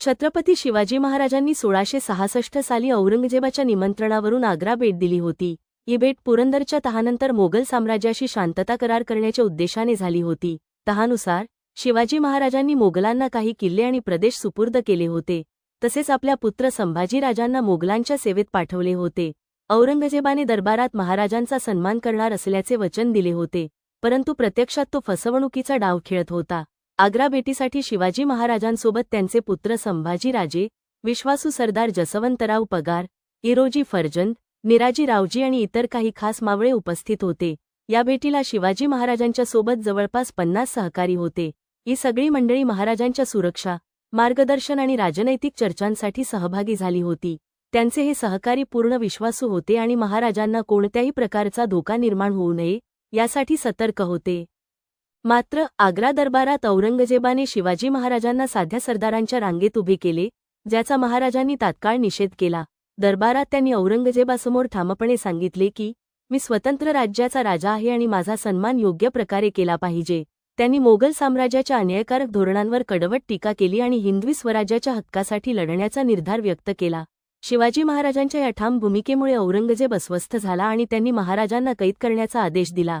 छत्रपती शिवाजी महाराजांनी सोळाशे सहासष्ट साली औरंगजेबाच्या निमंत्रणावरून आग्रा भेट दिली होती. ही भेट पुरंदरच्या तहानंतर मोगल साम्राज्याशी शांतता करार करण्याच्या उद्देशाने झाली होती. तहानुसार शिवाजी महाराजांनी मोगलांना काही किल्ले आणि प्रदेश सुपूर्द केले होते. तसेच आपल्या पुत्र संभाजीराजांना मोगलांच्या सेवेत पाठवले होते. औरंगजेबाने दरबारात महाराजांचा सन्मान करणार असल्याचे वचन दिले होते. परंतु प्रत्यक्षात तो फसवणुकीचा डाव खेळत होता. आग्रा भेटीसाठी शिवाजी महाराजांसोबत त्यांचे पुत्र संभाजीराजे विश्वासू सरदार जसवंतराव पगार इरोजी फर्जंद निराजी रावजी आणि इतर काही खास मावळे उपस्थित होते. या भेटीला शिवाजी महाराजांच्या सोबत जवळपास पन्नास सहकारी होते. ही सगळी मंडळी महाराजांच्या सुरक्षा मार्गदर्शन आणि राजनैतिक चर्चांसाठी सहभागी झाली होती. त्यांचे हे सहकारी पूर्ण विश्वासू होते आणि महाराजांना कोणत्याही प्रकारचा धोका निर्माण होऊ नये यासाठी सतर्क होते. मात्र आग्रा दरबारात औरंगजेबाने शिवाजी महाराजांना साध्या सरदारांच्या रांगेत उभे केले ज्याचा महाराजांनी तात्काळ निषेध केला. दरबारात त्यांनी औरंगजेबासमोर ठामपणे सांगितले की मी स्वतंत्र राज्याचा राजा आहे आणि माझा सन्मान योग्य प्रकारे केला पाहिजे. त्यांनी मोगल साम्राज्याच्या अन्यायकारक धोरणांवर कडवट टीका केली आणि हिंदवी स्वराज्याच्या हक्कासाठी लढण्याचा निर्धार व्यक्त केला. शिवाजी महाराजांच्या या ठाम भूमिकेमुळे औरंगजेब अस्वस्थ झाला आणि त्यांनी महाराजांना कैद करण्याचा आदेश दिला.